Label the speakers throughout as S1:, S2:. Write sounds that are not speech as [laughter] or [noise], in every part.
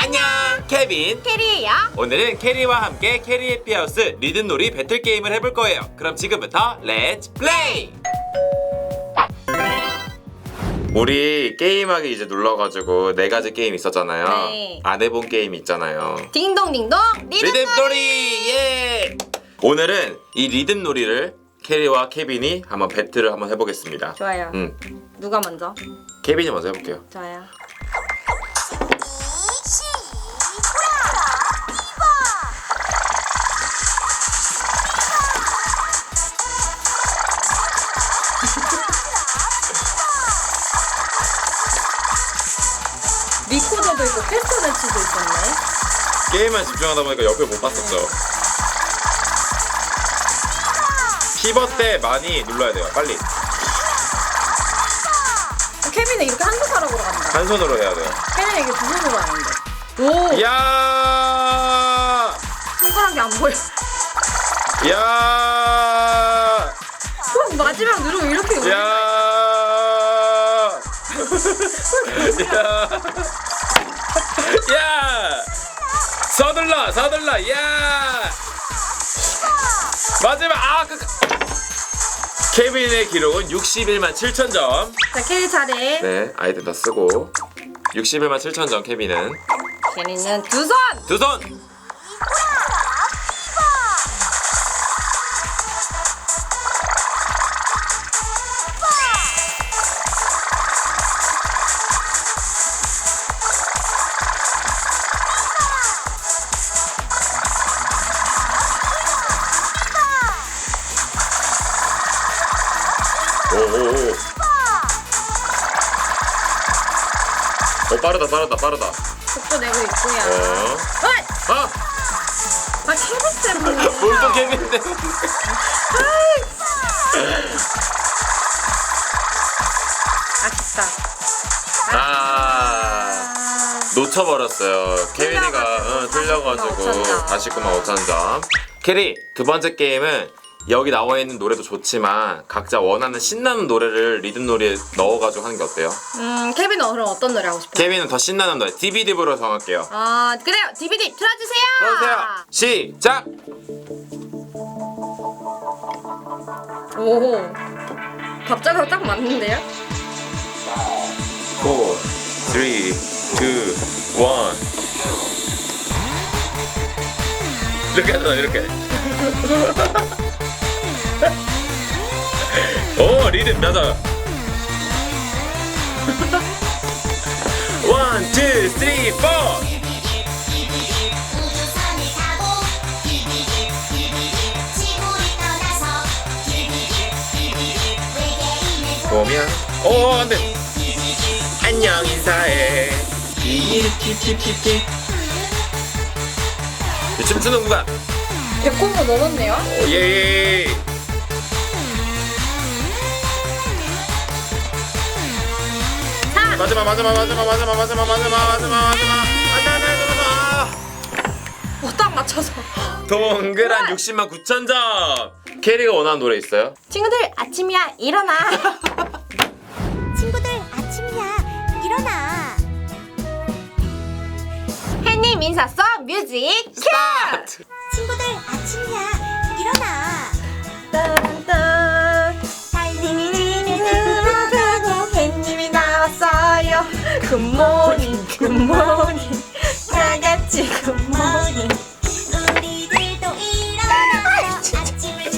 S1: 안녕 케빈
S2: 캐리예요.
S1: 오늘은 캐리와 함께 캐리 해피하우스 리듬놀이 배틀 게임을 해볼 거예요 그럼 지금부터 렛츠 플레이 우리 게임하기 이제 눌러가지고 네 가지 게임 있었잖아요
S2: 네.
S1: 안 해본 게임 있잖아요
S2: 딩동딩동 리듬.
S1: 리듬놀이 예 오늘은 이 리듬놀이를 캐리와 케빈이 한번 배틀을 한번 해보겠습니다
S2: 좋아요.
S1: 음
S2: 누가 먼저?
S1: 케빈이 먼저 해볼게요
S2: 좋아요. 리코더도 있고 캐스터네치도 있었네.
S1: 게임만 집중하다 보니까 옆에 못 봤었죠. 피벗 때 많이 눌러야 돼요. 빨리
S2: 케빈은 이렇게 한 손가락으로 간다.
S1: 한 손으로 해야 돼요.
S2: 케빈은 이게 두 손으로 하는데. 오!
S1: 야,
S2: 손가락이 안 보여.
S1: 야,
S2: 꼭 마지막 누르면 이렇게
S1: 야. 야, [laughs] 야, 서둘러, 서둘러, 야. 마지막 아, 그, 케빈의 기록은 61만 7천 점.
S2: 자, 케리 차례.
S1: 네, 아이들 다 쓰고 61만 7천 점 케빈은
S2: 케리는 두 손!
S1: 두 손. 오오오. 오 빠르다 빠르다 빠르다.
S2: 속도 내고 있고요.
S1: 어.
S2: 어이!
S1: 아,
S2: 아, 케빈 때문에. [laughs]
S1: 뭘또 케빈 때문에.
S2: 아쉽다.
S1: 아. 놓쳐버렸어요. 케빈이가 응, 틀려가지고 49만 5천 점. 캐리 두 번째 게임은 여기 나와 있는 노래도 좋지만 각자 원하는 신나는 노래를 리듬 놀이에 넣어가지고 하는 게 어때요?
S2: 음, 케빈은 그럼 어떤 노래 하고 싶어요?
S1: 케빈은 더 신나는 노래 DVD로 정할게요.
S2: 아, 그래요. DVD 틀어주세요.
S1: 들어주세요. 시작.
S2: 오. 박자가 딱 맞는데요?
S1: 4, 3, 2, 1 이렇게 하잖아 이렇게 [laughs] 오 리듬 맞아 1, 2, 3, 4 보면 오 안돼. 안녕 인사해. 띠띠띠띠띠 춤추는 구간
S2: 백콤보 넣었네요.
S1: 오예 마지막 마지막 마지막 마지막 마지막 마지막 마지막 마지막 마지막
S2: 어, 딱 맞춰서.
S1: 동그란 60만 9천 점 캐리가 원하는 노래 있어요?
S2: 친구들, 아침이야. 일어나. [laughs]
S3: 친구들 아침이야 일어나
S2: 햇님 인사송 뮤직 큐!
S1: 스타트
S3: 친구들 아침이야 일어나
S2: 딴딴. 굿모닝, 굿모닝. 다 같이 굿모닝.
S3: 우리들도 일어나 아침을 준비해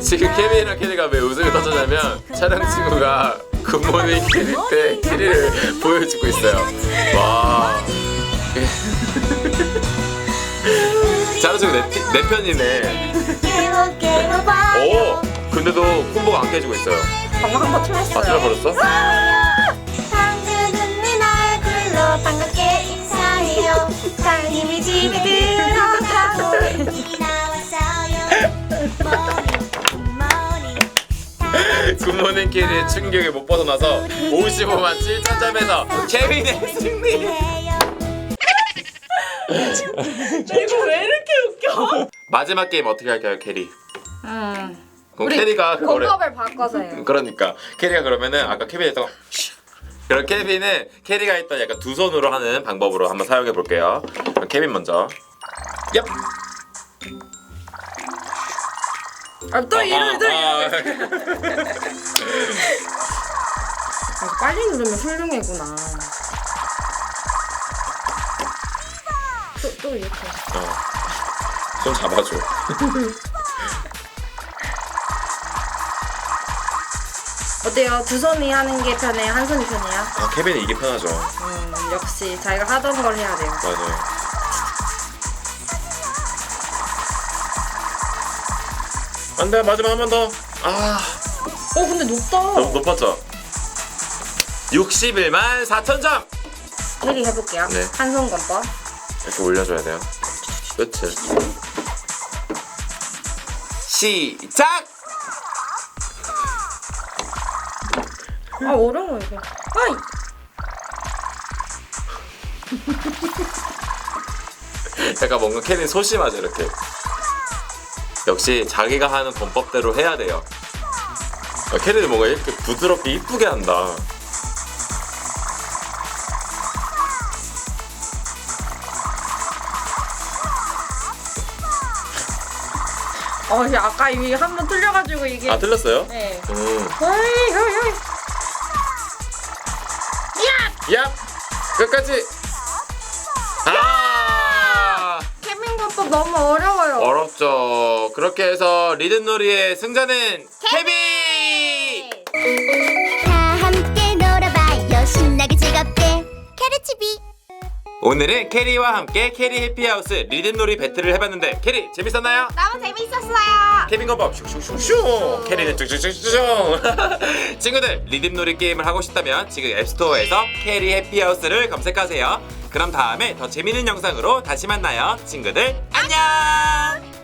S1: 지금 케빈이랑 캐리가 왜 웃음이 터졌냐면 촬영 친구가 굿모닝 캐리 때 캐리를 보여주고 있어요 와 친구 내, 피- 내 편이네. 오 근데도 콤보가 안 깨지고 있어요
S2: 방금 한 번 틀렸어요.
S1: 아 틀려버렸어?
S2: 당근은 내 얼굴로 반갑게 인사해요. 달님이 집에 들어가고
S3: 나왔어요
S1: 굿모닝 캐리의 충격에 못 벗어나서 55만 7천 점에서 케빈의 승리
S2: 이거 왜 이렇게 웃겨?
S1: 마지막 게임 어떻게 할까요 캐리?
S2: 음.
S1: 그럼 캐리가 그거를
S2: 공법을 바꿔서 해요.
S1: 그러니까 캐리가 그러면은 아까 케빈이 했던 거 그럼 케빈은 캐리가 했던 약간 두 손으로 하는 방법으로 한번 사용해 볼게요. 그럼 케빈 먼저. 얍.
S2: 아, 또 이럴 또
S1: 아,
S2: 이럴. 아, 빨리 누르면 훌륭해구나. 또, 또 이렇게.
S1: 어. 손 잡아줘. [laughs]
S2: 어때요? 두 손이 하는 게 편해요? 한 손이 편해요?
S1: 아 케빈이 이게 편하죠.
S2: 음, 역시 자기가 하던 걸 해야 돼요.
S1: 맞아요. 안 돼 마지막 한 번 더. 아
S2: 어, 근데 높다.
S1: 너무 높았죠. 61만 4천 점.
S2: 캐리 해볼게요.
S1: 네.
S2: 한 손 건법.
S1: 이렇게 올려줘야 돼요. 끝을. 시작.
S2: 아, 어려워, 이거. 아이!
S1: 약간 뭔가 캐는 소심하죠 이렇게. 역시 자기가 하는 권법대로 해야 돼요. 아, 캐리는 뭔가 이렇게 부드럽게 이쁘게 한다.
S2: 어, 아까 이미 한번 틀려가지고 이게.
S1: 아 틀렸어요?
S2: 네.
S1: 음.
S2: 어이, 어이, 어이. 야!
S1: 야 끝까지. 아
S2: 케빈 건법 너무 어려워요.
S1: 어렵죠. 그렇게 해서 리듬놀이의 승자는 케빈.
S3: 다 함께 놀아봐요 신나게 즐겁게 캐리치비
S1: 오늘은 캐리와 함께 캐리 해피하우스 리듬놀이 배틀을 해봤는데 캐리 재밌었나요?
S2: 너무 재밌었어요.
S1: 케빈 건법 슉슉슉슉 캐리는 쭉쭉쭉쭉 친구들 리듬놀이 게임을 하고 싶다면 지금 앱스토어에서 캐리 해피하우스를 검색하세요. 그럼 다음에 더 재밌는 영상으로 다시 만나요. 친구들 안녕